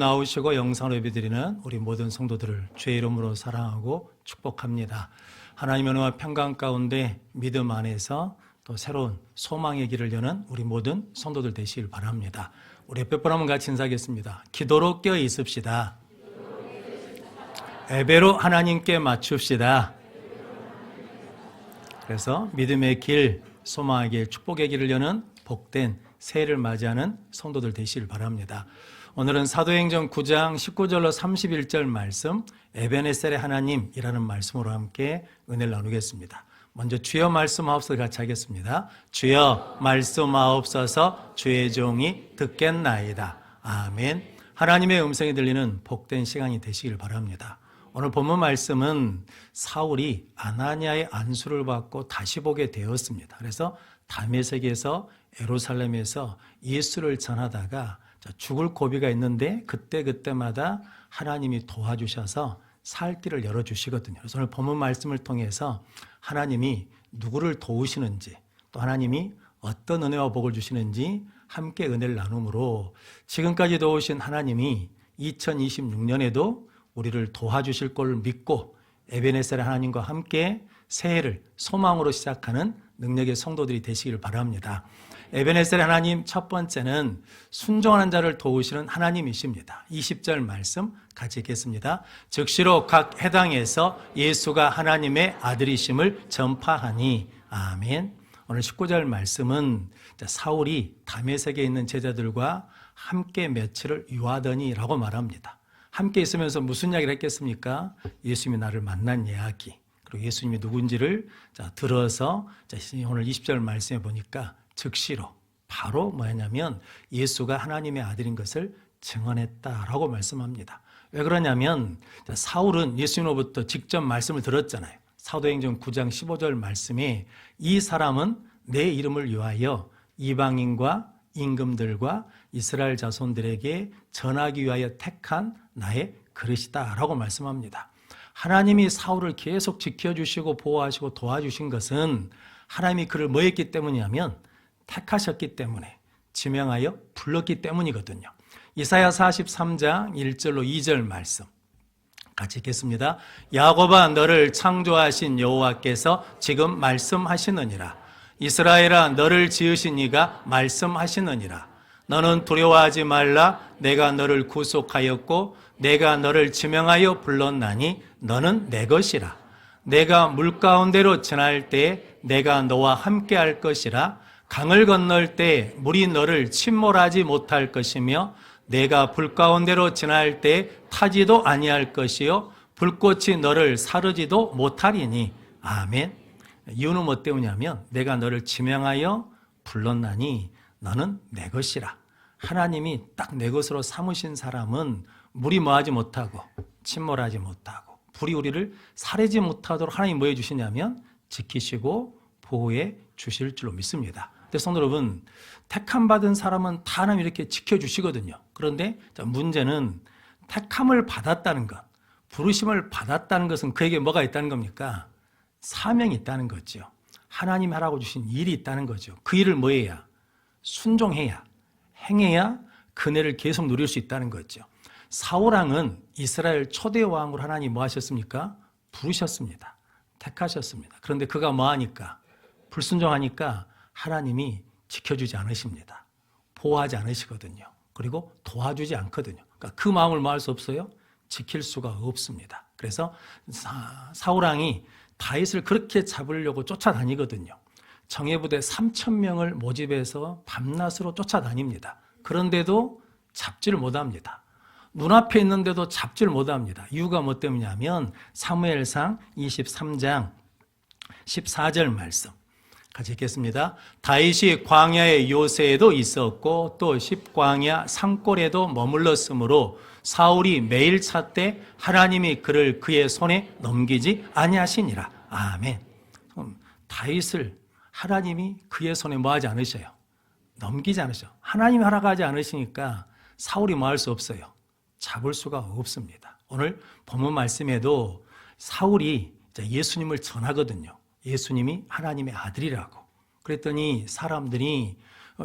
나오시고 영상으로 예배드리는 우리 모든 성도들을 주의 이름으로 사랑하고 축복합니다. 하나님의 은혜와 평강 가운데 믿음 안에서 또 새로운 소망의 길을 여는 우리 모든 성도들 되시길 바랍니다. 우리 몇 한번 같이 인사하겠습니다. 기도로 껴 있읍시다. 예배로 하나님께 맞춥시다. 그래서 믿음의 길, 소망의 길, 축복의 길을 여는 복된 새해를 맞이하는 성도들 되시길 바랍니다. 오늘은 사도행전 9장 19절로 31절 말씀 에베네셀의 하나님이라는 말씀으로 함께 은혜를 나누겠습니다. 먼저 주여 말씀하옵소서 같이 하겠습니다. 주여 말씀하옵소서 주의 종이 듣겠나이다. 아멘. 하나님의 음성이 들리는 복된 시간이 되시길 바랍니다. 오늘 본문 말씀은 사울이 아나니아의 안수를 받고 다시 보게 되었습니다. 그래서 다메섹에서 에루살렘에서 예수를 전하다가 죽을 고비가 있는데 그때 그때마다 하나님이 도와주셔서 살 길을 열어 주시거든요. 그래서 오늘 본문 말씀을 통해서 하나님이 누구를 도우시는지 또 하나님이 어떤 은혜와 복을 주시는지 함께 은혜를 나눔으로 지금까지 도우신 하나님이 2026년에도 우리를 도와주실 걸 믿고 에베네셀 하나님과 함께 새해를 소망으로 시작하는 능력의 성도들이 되시기를 바랍니다. 에베네셀 하나님 첫 번째는 순종하는 자를 도우시는 하나님이십니다. 20절 말씀 같이 읽겠습니다. 즉시로 각 해당에서 예수가 하나님의 아들이심을 전파하니 아멘. 오늘 19절 말씀은 사울이 다메섹에 있는 제자들과 함께 며칠을 유하더니라고 말합니다. 함께 있으면서 무슨 이야기를 했겠습니까? 예수님이 나를 만난 이야기. 그리고 예수님이 누군지를 들어서 오늘 20절 말씀에 보니까 즉시로 바로 뭐냐면 예수가 하나님의 아들인 것을 증언했다라고 말씀합니다. 왜 그러냐면 사울은 예수님으로부터 직접 말씀을 들었잖아요. 사도행전 9장 15절 말씀에 이 사람은 내 이름을 위하여 이방인과 임금들과 이스라엘 자손들에게 전하기 위하여 택한 나의 그릇이다라고 말씀합니다. 하나님이 사울을 계속 지켜주시고 보호하시고 도와주신 것은 하나님이 그를 뭐 했기 때문이냐면 택하셨기 때문에 지명하여 불렀기 때문이거든요. 이사야 43장 1절로 2절 말씀 같이 읽겠습니다. 야곱아 너를 창조하신 여호와께서 지금 말씀하시느니라. 이스라엘아 너를 지으신 이가 말씀하시느니라. 너는 두려워하지 말라. 내가 너를 구속하였고 내가 너를 지명하여 불렀나니 너는 내 것이라. 내가 물 가운데로 지날 때 내가 너와 함께 할 것이라. 강을 건널 때 물이 너를 침몰하지 못할 것이며 내가 불 가운데로 지날 때 타지도 아니할 것이요 불꽃이 너를 사르지도 못하리니 아멘. 이유는 뭐 때문이냐면 내가 너를 지명하여 불렀나니 너는 내 것이라. 하나님이 딱 내 것으로 삼으신 사람은 물이 뭐하지 못하고 침몰하지 못하고 불이 우리를 사르지 못하도록 하나님 뭐 해주시냐면 지키시고 보호해 주실 줄로 믿습니다. 근데 성도 여러분, 택함 받은 사람은 다 하나님 이렇게 지켜주시거든요. 그런데 문제는 택함을 받았다는 것, 부르심을 받았다는 것은 그에게 뭐가 있다는 겁니까? 사명이 있다는 거죠. 하나님 하라고 주신 일이 있다는 거죠. 그 일을 뭐 해야? 순종해야, 행해야 그네를 계속 누릴 수 있다는 거죠. 사울왕은 이스라엘 초대 왕으로 하나님 뭐 하셨습니까? 부르셨습니다. 택하셨습니다. 그런데 그가 뭐 하니까? 불순종하니까 하나님이 지켜주지 않으십니다. 보호하지 않으시거든요. 그리고 도와주지 않거든요. 그러니까 그 마음을 뭐할수 없어요? 지킬 수가 없습니다. 그래서 사울왕이 다윗을 그렇게 잡으려고 쫓아다니거든요. 정예부대 3천 명을 모집해서 밤낮으로 쫓아다닙니다. 그런데도 잡지를 못합니다. 눈앞에 있는데도 잡지를 못합니다. 이유가 뭐 때문이냐면 사무엘상 23장 14절 말씀 같이 읽겠습니다. 다윗이 광야의 요새에도 있었고 또 십광야 산골에도 머물렀으므로 사울이 매일 찾되 하나님이 그를 그의 손에 넘기지 아니하시니라. 아멘. 다윗을 하나님이 그의 손에 뭐하지 않으셔요. 넘기지 않으셔. 하나님이 허락하지 않으시니까 사울이 뭐 할 수 없어요. 잡을 수가 없습니다. 오늘 본문 말씀에도 사울이 예수님을 전하거든요. 예수님이 하나님의 아들이라고. 그랬더니 사람들이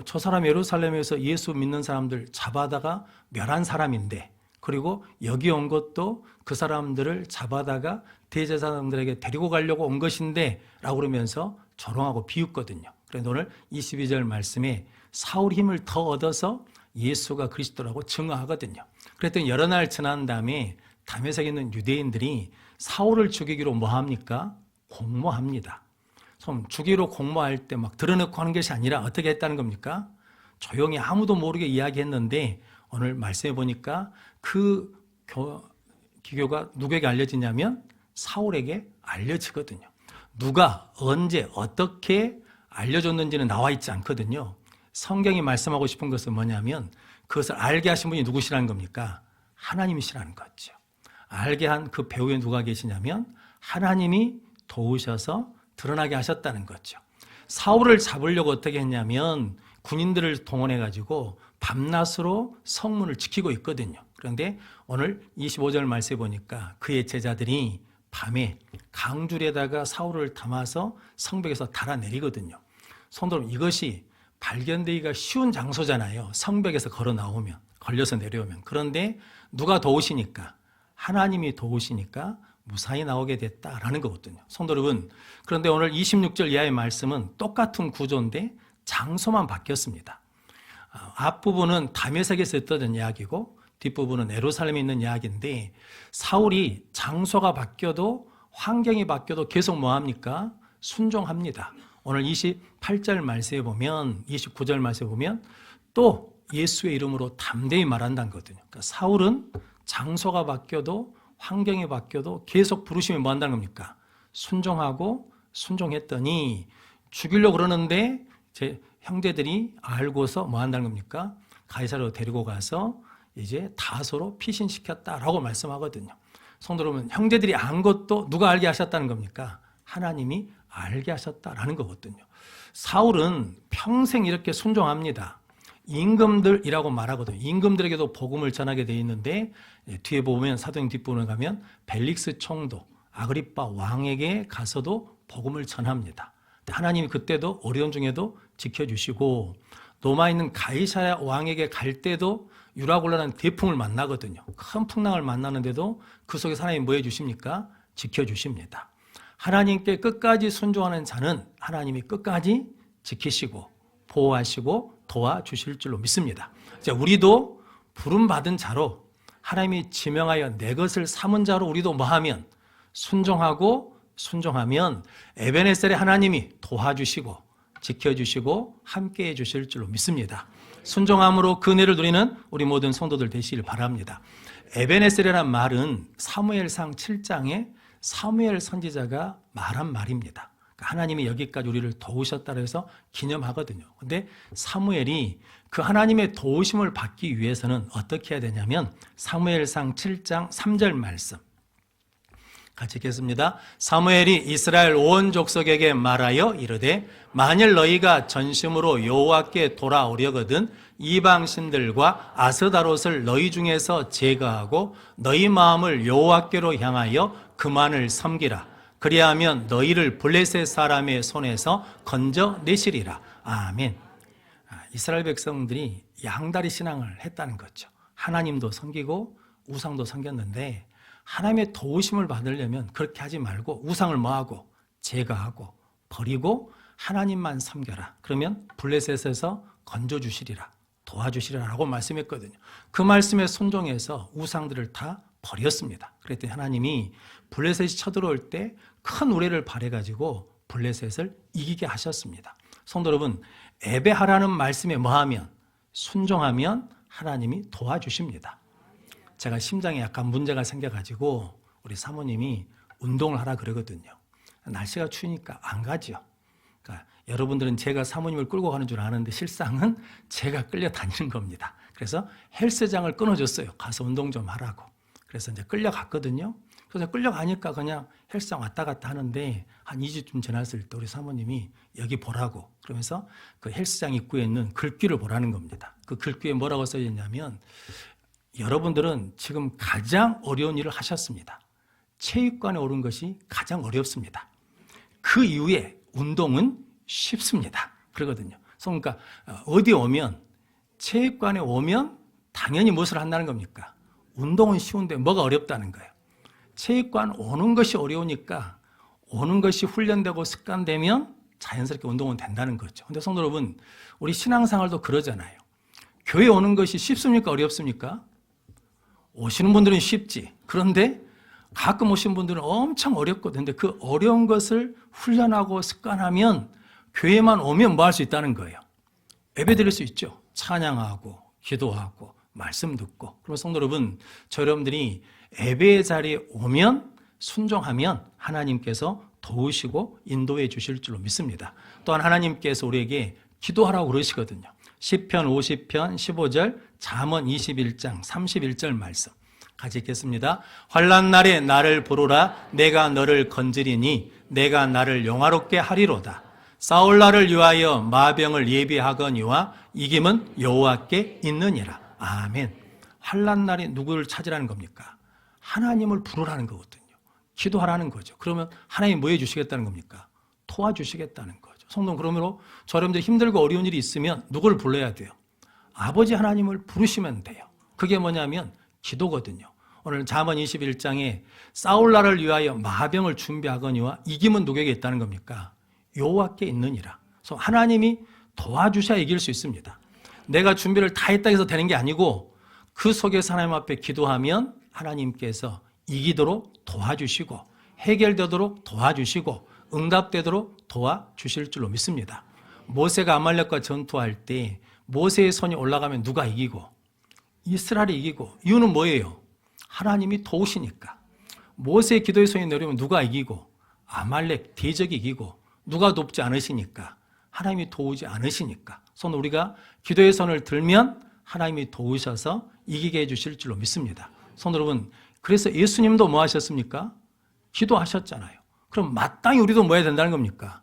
저 사람 예루살렘에서 예수 믿는 사람들 잡아다가 멸한 사람인데 그리고 여기 온 것도 그 사람들을 잡아다가 대제사장들에게 데리고 가려고 온 것인데 라고 그러면서 조롱하고 비웃거든요. 그래서 오늘 22절 말씀에 사울 힘을 더 얻어서 예수가 그리스도라고 증언하거든요. 그랬더니 여러 날 지난 다음에 담에색에 있는 유대인들이 사울을 죽이기로 뭐 합니까? 공모합니다. 좀 죽이로 공모할 때막 드러놓고 하는 것이 아니라 어떻게 했다는 겁니까? 조용히 아무도 모르게 이야기했는데 오늘 말씀해 보니까 그 교, 기교가 누구에게 알려지냐면 사울에게 알려지거든요. 누가 언제 어떻게 알려줬는지는 나와 있지 않거든요. 성경이 말씀하고 싶은 것은 뭐냐면 그것을 알게 하신 분이 누구시라는 겁니까? 하나님이시라는 거죠. 알게 한 그 배후에 누가 계시냐면 하나님이 도우셔서 드러나게 하셨다는 거죠. 사울을 잡으려고 어떻게 했냐면 군인들을 동원해 가지고 밤낮으로 성문을 지키고 있거든요. 그런데 오늘 25절 말씀에 보니까 그의 제자들이 밤에 강줄에다가 사울을 담아서 성벽에서 달아내리거든요. 여러분 이것이 발견되기가 쉬운 장소잖아요. 성벽에서 걸어 나오면 걸려서 내려오면 그런데 누가 도우시니까 하나님이 도우시니까 무사히 나오게 됐다라는 거거든요. 성도 여러분 그런데 오늘 26절 이하의 말씀은 똑같은 구조인데 장소만 바뀌었습니다. 아, 앞부분은 다메섹에서 있던 이야기고 뒷부분은 에루살렘에 있는 이야기인데 사울이 장소가 바뀌어도 환경이 바뀌어도 계속 뭐 합니까? 순종합니다. 오늘 28절 말씀에 보면 29절 말씀에 보면 또 예수의 이름으로 담대히 말한다는 거거든요. 그러니까 사울은 장소가 바뀌어도 환경이 바뀌어도 계속 부르시면 뭐 한다는 겁니까? 순종하고 순종했더니 죽이려고 그러는데 제 형제들이 알고서 뭐 한다는 겁니까? 가이사로 데리고 가서 이제 다소로 피신시켰다라고 말씀하거든요. 성도 여러분, 형제들이 안 것도 누가 알게 하셨다는 겁니까? 하나님이 알게 하셨다라는 거거든요. 사울은 평생 이렇게 순종합니다. 임금들이라고 말하거든요. 임금들에게도 복음을 전하게 돼 있는데 예, 뒤에 보면 사도행 뒷부분에 가면 벨릭스 총독 아그리빠 왕에게 가서도 복음을 전합니다. 하나님이 그때도 어려운 중에도 지켜주시고 로마 있는 가이사야 왕에게 갈 때도 유라굴라는 대풍을 만나거든요. 큰 풍랑을 만나는데도 그 속에 하나님이 뭐 해주십니까? 지켜주십니다. 하나님께 끝까지 순종하는 자는 하나님이 끝까지 지키시고 보호하시고 도와주실 줄로 믿습니다. 자, 우리도 부름받은 자로 하나님이 지명하여 내 것을 삼은 자로 우리도 뭐하면 순종하고 순종하면 에베네셀의 하나님이 도와주시고 지켜주시고 함께해 주실 줄로 믿습니다. 순종함으로 그 은혜를 누리는 우리 모든 성도들 되시길 바랍니다. 에베네셀이라는 말은 사무엘상 7장에 사무엘 선지자가 말한 말입니다. 하나님이 여기까지 우리를 도우셨다 해서 기념하거든요. 근데 사무엘이 그 하나님의 도우심을 받기 위해서는 어떻게 해야 되냐면 사무엘상 7장 3절 말씀 같이 읽겠습니다. 사무엘이 이스라엘 온 족속에게 말하여 이르되 만일 너희가 전심으로 여호와께 돌아오려거든 이방 신들과 아스다롯을 너희 중에서 제거하고 너희 마음을 여호와께로 향하여 그만을 섬기라. 그리하면 너희를 블레셋 사람의 손에서 건져 내시리라. 아멘. 아, 이스라엘 백성들이 양다리 신앙을 했다는 거죠. 하나님도 섬기고 우상도 섬겼는데 하나님의 도우심을 받으려면 그렇게 하지 말고 우상을 뭐하고 제거하고 버리고 하나님만 섬겨라. 그러면 블레셋에서 건져 주시리라. 도와주시리라고 말씀했거든요. 그 말씀에 순종해서 우상들을 다 버렸습니다. 그랬더니 하나님이 블레셋이 쳐들어올 때 큰 우레를 발해가지고 블레셋을 이기게 하셨습니다. 성도 여러분, 예배하라는 말씀에 뭐하면 순종하면 하나님이 도와주십니다. 제가 심장에 약간 문제가 생겨가지고 우리 사모님이 운동을 하라 그러거든요. 날씨가 추우니까 안 가죠. 그러니까 여러분들은 제가 사모님을 끌고 가는 줄 아는데 실상은 제가 끌려 다니는 겁니다. 그래서 헬스장을 끊어줬어요. 가서 운동 좀 하라고. 그래서 이제 끌려갔거든요. 그래서 끌려가니까 그냥 헬스장 왔다 갔다 하는데 한 2주쯤 지났을 때 우리 사모님이 여기 보라고 그러면서 그 헬스장 입구에 있는 글귀를 보라는 겁니다. 그 글귀에 뭐라고 써 있냐면 여러분들은 지금 가장 어려운 일을 하셨습니다. 체육관에 오른 것이 가장 어렵습니다. 그 이후에 운동은 쉽습니다. 그러거든요. 그러니까 어디 오면 체육관에 오면 당연히 무엇을 한다는 겁니까? 운동은 쉬운데 뭐가 어렵다는 거예요. 체육관 오는 것이 어려우니까 오는 것이 훈련되고 습관되면 자연스럽게 운동은 된다는 거죠. 근데 성도 여러분, 우리 신앙생활도 그러잖아요. 교회 오는 것이 쉽습니까? 어렵습니까? 오시는 분들은 쉽지. 그런데 가끔 오신 분들은 엄청 어렵거든요. 근데 그 어려운 것을 훈련하고 습관하면 교회만 오면 뭐 할 수 있다는 거예요. 예배 드릴 수 있죠. 찬양하고, 기도하고, 말씀 듣고. 그럼 성도 여러분, 저 여러분들이 예배의 자리에 오면 순종하면 하나님께서 도우시고 인도해 주실 줄로 믿습니다. 또한 하나님께서 우리에게 기도하라고 그러시거든요. 10편 50편 15절 잠언 21장 31절 말씀 같이 읽겠습니다. 환난 날에 나를 부르라 내가 너를 건지리니 내가 나를 영화롭게 하리로다. 싸울 날을 위하여 마병을 예비하거니와 이김은 여호와께 있느니라. 아멘. 환난 날에 누구를 찾으라는 겁니까? 하나님을 부르라는 거거든요. 기도하라는 거죠. 그러면 하나님 뭐 해주시겠다는 겁니까? 도와주시겠다는 거죠. 성도 그러므로 저 여러분들 힘들고 어려운 일이 있으면 누구를 불러야 돼요? 아버지 하나님을 부르시면 돼요. 그게 뭐냐면 기도거든요. 오늘 잠언 21장에 싸울 날을 위하여 마병을 준비하거니와 이김은 누구에게 있다는 겁니까? 여호와께 있느니라. 그래서 하나님이 도와주셔야 이길 수 있습니다. 내가 준비를 다 했다 해서 되는 게 아니고 그 속에서 하나님 앞에 기도하면 하나님께서 이기도록 도와주시고 해결되도록 도와주시고 응답되도록 도와주실 줄로 믿습니다. 모세가 아말렉과 전투할 때 모세의 손이 올라가면 누가 이기고 이스라엘이 이기고 이유는 뭐예요? 하나님이 도우시니까. 모세의 기도의 손이 내려오면 누가 이기고 아말렉 대적이 이기고 누가 돕지 않으시니까 하나님이 도우지 않으시니까. 손 우리가 기도의 손을 들면 하나님이 도우셔서 이기게 해 주실 줄로 믿습니다. 손 여러분, 그래서 예수님도 뭐 하셨습니까? 기도하셨잖아요. 그럼 마땅히 우리도 뭐 해야 된다는 겁니까?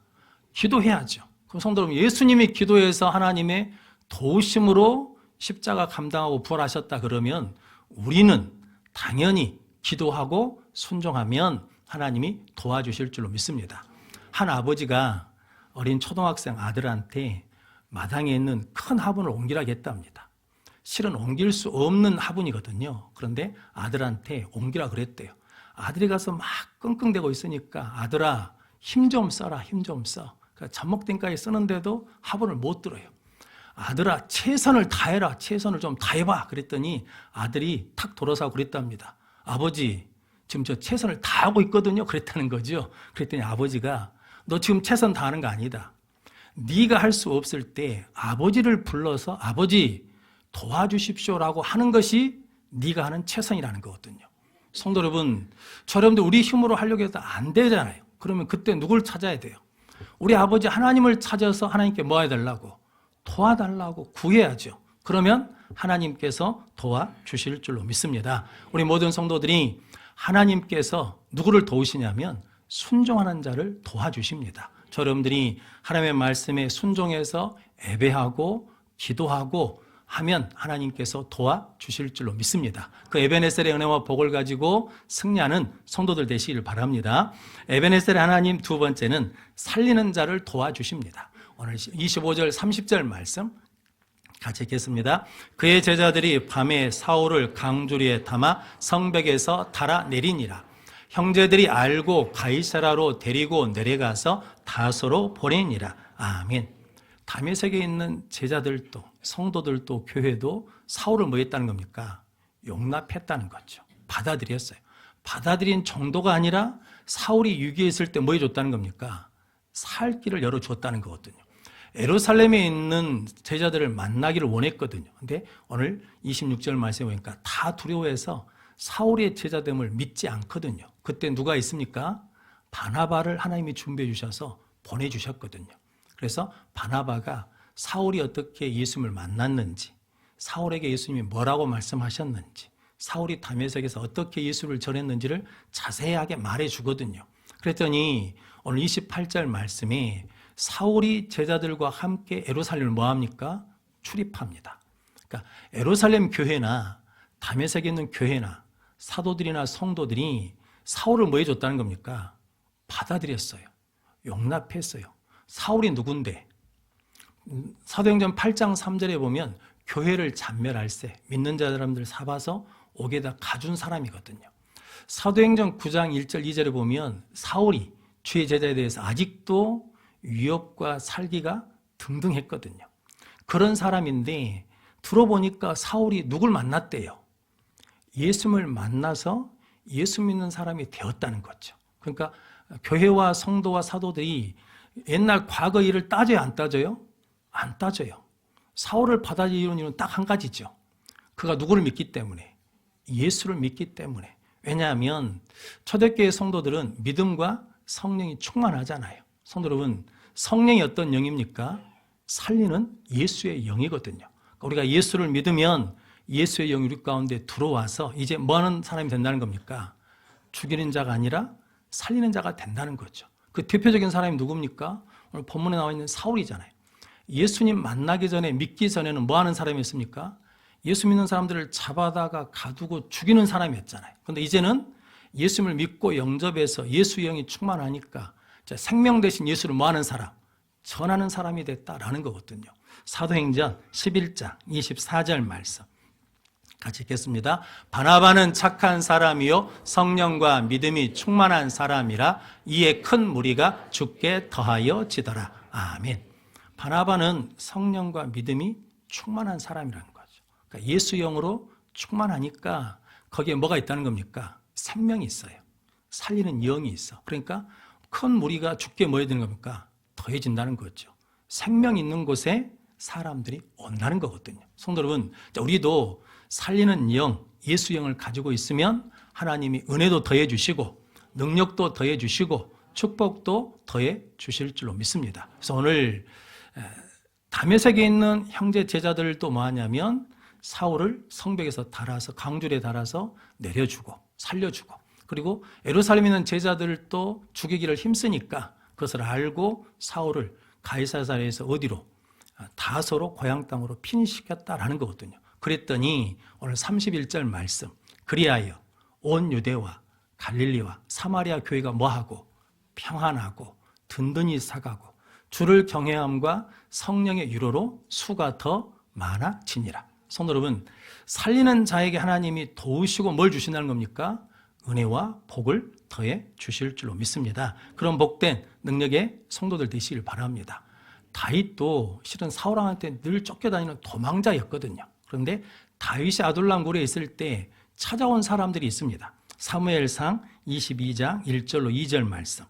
기도해야죠. 그럼 성도 여러분, 예수님이 기도해서 하나님의 도우심으로 십자가 감당하고 부활하셨다 그러면 우리는 당연히 기도하고 순종하면 하나님이 도와주실 줄로 믿습니다. 한 아버지가 어린 초등학생 아들한테 마당에 있는 큰 화분을 옮기라겠답니다. 실은 옮길 수 없는 화분이거든요. 그런데 아들한테 옮기라 그랬대요. 아들이 가서 막 끙끙대고 있으니까 아들아 힘 좀 써라 힘 좀 써. 그러니까 잡목된까지 쓰는데도 화분을 못 들어요. 아들아 최선을 다해라 최선을 좀 다해봐 그랬더니 아들이 탁 돌아서 그랬답니다. 아버지 지금 저 최선을 다하고 있거든요. 그랬다는 거죠. 그랬더니 아버지가 너 지금 최선 다하는 거 아니다. 네가 할 수 없을 때 아버지를 불러서 아버지 도와주십시오라고 하는 것이 네가 하는 최선이라는 거거든요. 성도 여러분, 저여러분들 우리 힘으로 하려고 해도 안 되잖아요. 그러면 그때 누굴 찾아야 돼요? 우리 아버지 하나님을 찾아서 하나님께 뭐 되려고? 도와달라고 구해야죠. 그러면 하나님께서 도와주실 줄로 믿습니다. 우리 모든 성도들이 하나님께서 누구를 도우시냐면 순종하는 자를 도와주십니다. 저 여러분들이 하나님의 말씀에 순종해서 예배하고 기도하고 하면 하나님께서 도와주실 줄로 믿습니다. 그 에베네셀의 은혜와 복을 가지고 승리하는 성도들 되시기를 바랍니다. 에베네셀의 하나님 두 번째는 살리는 자를 도와주십니다. 오늘 25절 30절 말씀 같이 읽겠습니다. 그의 제자들이 밤에 사울을 강주리에 담아 성벽에서 달아내리니라. 형제들이 알고 가이사라로 데리고 내려가서 다소로 보내니라. 아멘. 다메섹에 있는 제자들도 성도들도 교회도 사울을 뭐 했다는 겁니까? 용납했다는 거죠. 받아들였어요. 받아들인 정도가 아니라 사울이 유기했을 때 뭐 해줬다는 겁니까? 살 길을 열어줬다는 거거든요. 에루살렘에 있는 제자들을 만나기를 원했거든요. 근데 오늘 26절 말씀에 보니까 다 두려워해서 사울의 제자됨을 믿지 않거든요. 그때 누가 있습니까? 바나바를 하나님이 준비해 주셔서 보내주셨거든요. 그래서 바나바가 사울이 어떻게 예수님을 만났는지, 사울에게 예수님이 뭐라고 말씀하셨는지, 사울이 담에색에서 어떻게 예수를 전했는지를 자세하게 말해 주거든요. 그랬더니 오늘 28절 말씀에 사울이 제자들과 함께 에루살렘을 뭐 합니까? 출입합니다. 그러니까 에루살렘 교회나 담에색에 있는 교회나 사도들이나 성도들이 사울을 뭐 해줬다는 겁니까? 받아들였어요. 용납했어요. 사울이 누군데? 사도행전 8장 3절에 보면 교회를 잔멸할세 믿는 자 사람들 잡아서 옥에다 가둔 사람이거든요. 사도행전 9장 1절 2절에 보면 사울이 주의 제자에 대해서 아직도 위협과 살기가 등등했거든요. 그런 사람인데 들어보니까 사울이 누굴 만났대요. 예수님을 만나서 예수 믿는 사람이 되었다는 거죠. 그러니까 교회와 성도와 사도들이 옛날 과거 일을 따져요, 안 따져요? 안 따져요. 사울을 받아들이는 이유는 딱 한 가지죠. 그가 누구를 믿기 때문에 예수를 믿기 때문에 왜냐하면 초대교회 성도들은 믿음과 성령이 충만하잖아요. 성도 여러분, 성령이 어떤 영입니까? 살리는 예수의 영이거든요. 그러니까 우리가 예수를 믿으면 예수의 우리 가운데 들어와서 이제 뭐 하는 사람이 된다는 겁니까? 죽이는 자가 아니라 살리는 자가 된다는 거죠. 그 대표적인 사람이 누굽니까? 오늘 본문에 나와 있는 사울이잖아요. 예수님 만나기 전에 믿기 전에는 뭐 하는 사람이었습니까? 예수 믿는 사람들을 잡아다가 가두고 죽이는 사람이었잖아요. 근데 이제는 예수님을 믿고 영접해서 예수의 영이 충만하니까 생명 대신 예수를 뭐 하는 사람? 전하는 사람이 됐다라는 거거든요. 사도행전 11장 24절 말씀. 같이 읽겠습니다. 바나바는 착한 사람이요 성령과 믿음이 충만한 사람이라 이에 큰 무리가 죽게 더하여 지더라. 아멘. 바나바는 성령과 믿음이 충만한 사람이라는 거죠. 그러니까 예수 영으로 충만하니까 거기에 뭐가 있다는 겁니까? 생명이 있어요. 살리는 영이 있어. 그러니까 큰 무리가 죽게 뭐해야 되는 겁니까? 더해진다는 거죠. 생명 있는 곳에 사람들이 온다는 거거든요. 성도 여러분, 우리도 살리는 영, 예수 영을 가지고 있으면 하나님이 은혜도 더해 주시고 능력도 더해 주시고 축복도 더해 주실 줄로 믿습니다. 그래서 오늘 담에색에 있는 형제 제자들도 뭐 하냐면 사울을 성벽에서 달아서 강줄에 달아서 내려주고 살려주고 그리고 에루살렘에 있는 제자들도 죽이기를 힘쓰니까 그것을 알고 사울을 가이사사에서 어디로 다소로 고향 땅으로 핀시켰다라는 거거든요. 그랬더니 오늘 31절 말씀 그리하여 온 유대와 갈릴리와 사마리아 교회가 뭐하고 평안하고 든든히 사가고 주를 경외함과 성령의 유로로 수가 더 많아지니라. 성도 여러분, 살리는 자에게 하나님이 도우시고 뭘 주신다는 겁니까? 은혜와 복을 더해 주실 줄로 믿습니다. 그런 복된 능력의 성도들 되시길 바랍니다. 다윗도 실은 사울왕한테 늘 쫓겨다니는 도망자였거든요. 그런데 다윗이 아둘람 굴에 있을 때 찾아온 사람들이 있습니다. 사무엘상 22장 1절로 2절 말씀.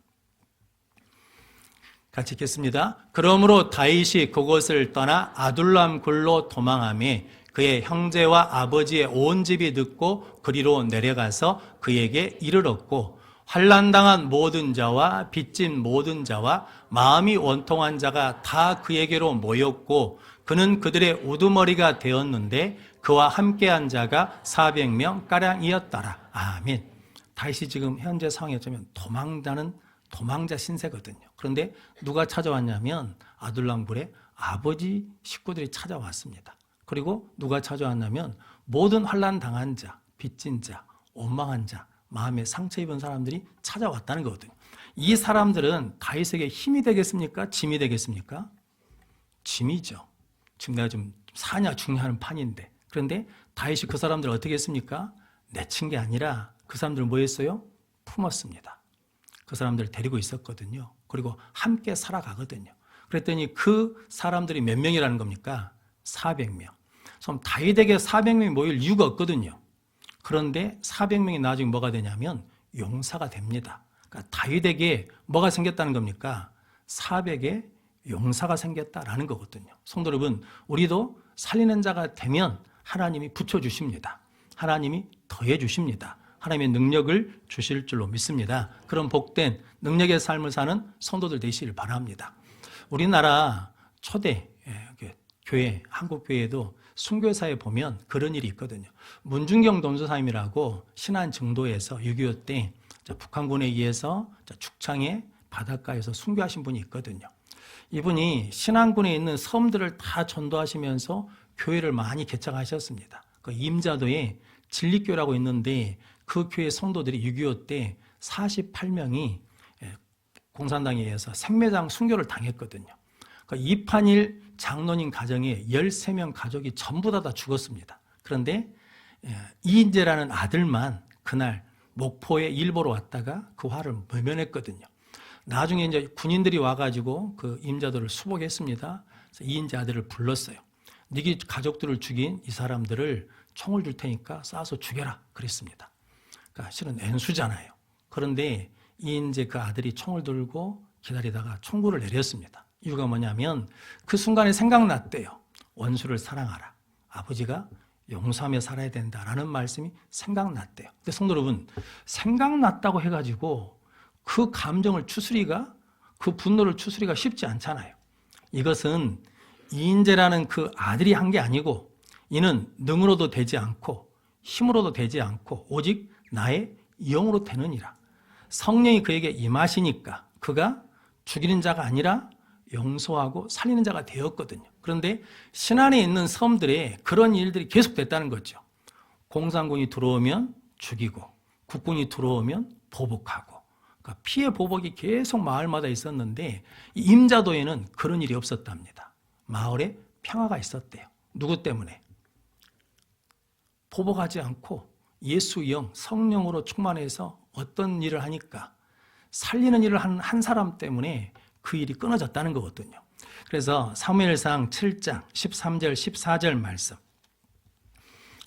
같이 읽겠습니다. 그러므로 다윗이 그곳을 떠나 아둘람 굴로 도망하며 그의 형제와 아버지의 온 집이 듣고 그리로 내려가서 그에게 이르렀고 환란당한 모든 자와 빚진 모든 자와 마음이 원통한 자가 다 그에게로 모였고 그는 그들의 우두머리가 되었는데 그와 함께한 자가 400명 가량이었더라. 아멘. 다시 지금 현재 상황에 어쩌면 도망자는 도망자 신세거든요. 그런데 누가 찾아왔냐면 아둘람굴의 아버지 식구들이 찾아왔습니다. 그리고 누가 찾아왔냐면 모든 환란 당한 자, 빚진 자, 원망한 자, 마음에 상처 입은 사람들이 찾아왔다는 거거든요. 이 사람들은 다윗에게 힘이 되겠습니까? 짐이 되겠습니까? 짐이죠. 지금 내가 좀 사냐 중요한 판인데. 그런데 다윗이 그 사람들을 어떻게 했습니까? 내친 게 아니라 그 사람들을 뭐 했어요? 품었습니다. 그 사람들을 데리고 있었거든요. 그리고 함께 살아가거든요. 그랬더니 그 사람들이 몇 명이라는 겁니까? 400명. 그럼 다윗에게 400명이 모일 이유가 없거든요. 그런데 400명이 나중에 뭐가 되냐면 용사가 됩니다. 그러니까 다윗에게 뭐가 생겼다는 겁니까? 400의 용사가 생겼다라는 거거든요. 성도 여러분, 우리도 살리는 자가 되면 하나님이 붙여주십니다. 하나님이 더해 주십니다. 하나님의 능력을 주실 줄로 믿습니다. 그런 복된 능력의 삶을 사는 성도들 되시길 바랍니다. 우리나라 초대 예, 교회, 한국 교회도 순교사에 보면 그런 일이 있거든요. 문중경 돈수사님이라고 신안 정도에서 6.25 때 북한군에 의해서 축창의 바닷가에서 순교하신 분이 있거든요. 이분이 신안군에 있는 섬들을 다 전도하시면서 교회를 많이 개척하셨습니다. 그 임자도에 진리교라고 있는데 그 교회 성도들이 6.25 때 48명이 공산당에 의해서 생매장 순교를 당했거든요. 그 이판일 장로님 가정에 13명 가족이 전부 다, 다 죽었습니다. 그런데 예, 이인재라는 아들만 그날 목포에 일보러 왔다가 그 화를 외면했거든요. 나중에 이제 군인들이 와가지고 그 임자들을 수복했습니다. 이인재 아들을 불렀어요. 네게 가족들을 죽인 이 사람들을 총을 줄 테니까 쏴서 죽여라 그랬습니다. 그러니까 실은 N수잖아요. 그런데 이인재 그 아들이 총을 들고 기다리다가 총구를 내렸습니다. 이유가 뭐냐면 그 순간에 생각났대요. 원수를 사랑하라. 아버지가 용서하며 살아야 된다라는 말씀이 생각났대요. 근데 성도 여러분, 생각났다고 해가지고 그 감정을 추스리가 그 분노를 추스리가 쉽지 않잖아요. 이것은 이인재라는 그 아들이 한 게 아니고 이는 능으로도 되지 않고 힘으로도 되지 않고 오직 나의 영으로 되느니라. 성령이 그에게 임하시니까 그가 죽이는 자가 아니라 용서하고 살리는 자가 되었거든요. 그런데 신안에 있는 섬들에 그런 일들이 계속됐다는 거죠. 공산군이 들어오면 죽이고 국군이 들어오면 보복하고 그러니까 피해 보복이 계속 마을마다 있었는데 이 임자도에는 그런 일이 없었답니다. 마을에 평화가 있었대요. 누구 때문에? 보복하지 않고 예수 영, 성령으로 충만해서 어떤 일을 하니까 살리는 일을 한, 한 사람 때문에 그 일이 끊어졌다는 거거든요. 그래서 사무엘상 7장 13절 14절 말씀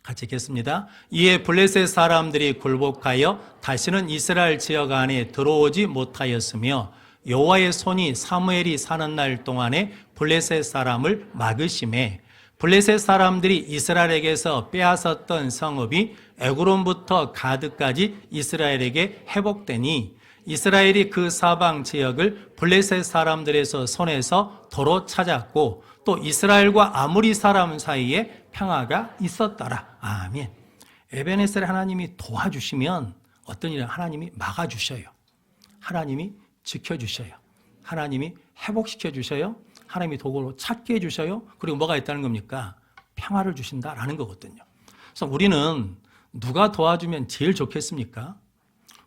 같이 읽겠습니다. 이에 블레셋 사람들이 굴복하여 다시는 이스라엘 지역 안에 들어오지 못하였으며 여호와의 손이 사무엘이 사는 날 동안에 블레셋 사람을 막으심에 블레셋 사람들이 이스라엘에게서 빼앗았던 성읍이 에그론부터 가드까지 이스라엘에게 회복되니 이스라엘이 그 사방 지역을 블레셋 사람들에서 손에서 도로 찾았고 또 이스라엘과 아무리 사람 사이에 평화가 있었더라. 아멘. 에베네셀 하나님이 도와주시면 어떤 일을 하나님이 막아주셔요. 하나님이 지켜주셔요. 하나님이 회복시켜 주셔요. 하나님이 도구로 찾게 해주셔요. 그리고 뭐가 있다는 겁니까? 평화를 주신다라는 거거든요. 그래서 우리는 누가 도와주면 제일 좋겠습니까?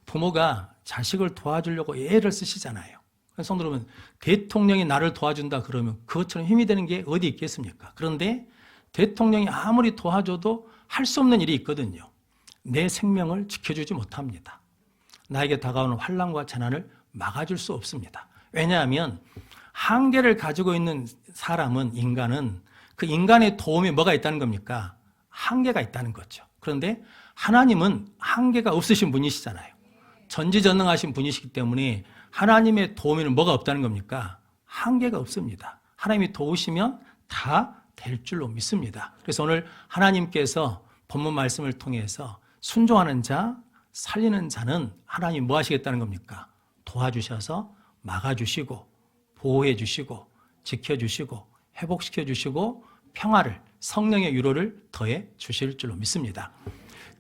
부모가 자식을 도와주려고 애를 쓰시잖아요. 그래서 성도 여러분, 대통령이 나를 도와준다 그러면 그것처럼 힘이 되는 게 어디 있겠습니까? 그런데 대통령이 아무리 도와줘도 할 수 없는 일이 있거든요. 내 생명을 지켜주지 못합니다. 나에게 다가오는 환란과 재난을 막아줄 수 없습니다. 왜냐하면 한계를 가지고 있는 사람은 인간은 그 인간의 도움이 뭐가 있다는 겁니까? 한계가 있다는 거죠. 그런데 하나님은 한계가 없으신 분이시잖아요. 전지전능하신 분이시기 때문에 하나님의 도움에는 뭐가 없다는 겁니까? 한계가 없습니다. 하나님이 도우시면 다 될 줄로 믿습니다. 그래서 오늘 하나님께서 본문 말씀을 통해서 순종하는 자, 살리는 자는 하나님 뭐 하시겠다는 겁니까? 도와주셔서 막아주시고, 보호해주시고, 지켜주시고, 회복시켜주시고, 평화를, 성령의 위로를 더해 주실 줄로 믿습니다.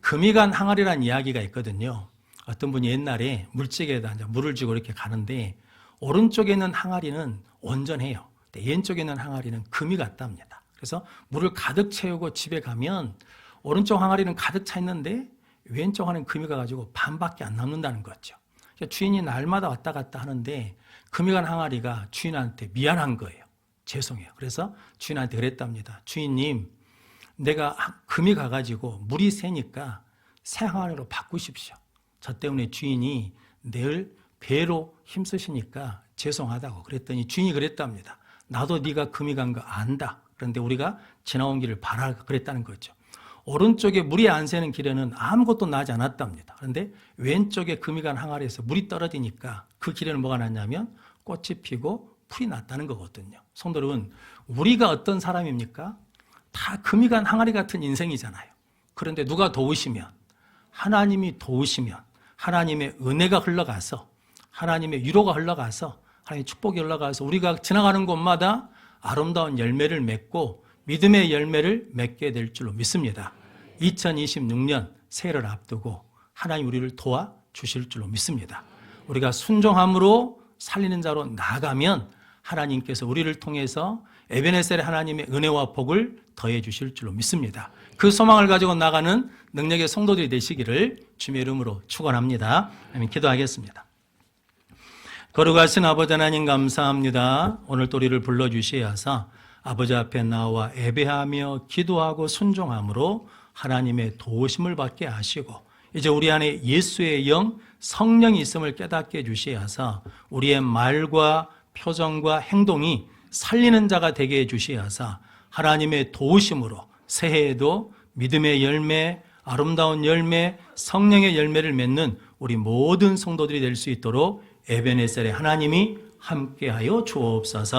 금이 간 항아리라는 이야기가 있거든요. 어떤 분이 옛날에 물집에다 물을 쥐고 이렇게 가는데 오른쪽에 있는 항아리는 온전해요. 왼쪽에 있는 항아리는 금이 같답니다. 그래서 물을 가득 채우고 집에 가면 오른쪽 항아리는 가득 차 있는데 왼쪽 안에 금이 가가지고 반밖에 안 남는다는 거죠. 주인이 날마다 왔다 갔다 하는데 금이 간 항아리가 주인한테 미안한 거예요. 죄송해요. 그래서 주인한테 그랬답니다. 주인님, 내가 금이 가가지고 물이 새니까 새 항아리로 바꾸십시오. 저 때문에 주인이 늘 배로 힘쓰시니까 죄송하다고 그랬더니 주인이 그랬답니다. 나도 네가 금이 간 거 안다. 그런데 우리가 지나온 길을 바라 그랬다는 거죠. 오른쪽에 물이 안 새는 길에는 아무것도 나지 않았답니다. 그런데 왼쪽에 금이 간 항아리에서 물이 떨어지니까 그 길에는 뭐가 났냐면 꽃이 피고 풀이 났다는 거거든요. 성도 여러분, 우리가 어떤 사람입니까? 다 금이 간 항아리 같은 인생이잖아요. 그런데 누가 도우시면, 하나님이 도우시면, 하나님의 은혜가 흘러가서, 하나님의 위로가 흘러가서, 하나님의 축복이 흘러가서 우리가 지나가는 곳마다 아름다운 열매를 맺고 믿음의 열매를 맺게 될 줄로 믿습니다. 2026년 새해를 앞두고 하나님 우리를 도와 주실 줄로 믿습니다. 우리가 순종함으로 살리는 자로 나가면 하나님께서 우리를 통해서 에베네셀의 하나님의 은혜와 복을 더해 주실 줄로 믿습니다. 그 소망을 가지고 나가는 능력의 성도들이 되시기를 주의 이름으로 축원합니다. 기도하겠습니다. 거룩하신 아버지 하나님 감사합니다. 오늘 또 우리를 불러 주시어서 아버지 앞에 나와 예배하며 기도하고 순종함으로 하나님의 도우심을 받게 하시고 이제 우리 안에 예수의 영 성령이 있음을 깨닫게 해주시어서 우리의 말과 표정과 행동이 살리는 자가 되게 해 주시어서 하나님의 도우심으로 새해에도 믿음의 열매, 아름다운 열매, 성령의 열매를 맺는 우리 모든 성도들이 될 수 있도록 에베네셀의 하나님이 함께하여 주옵소서.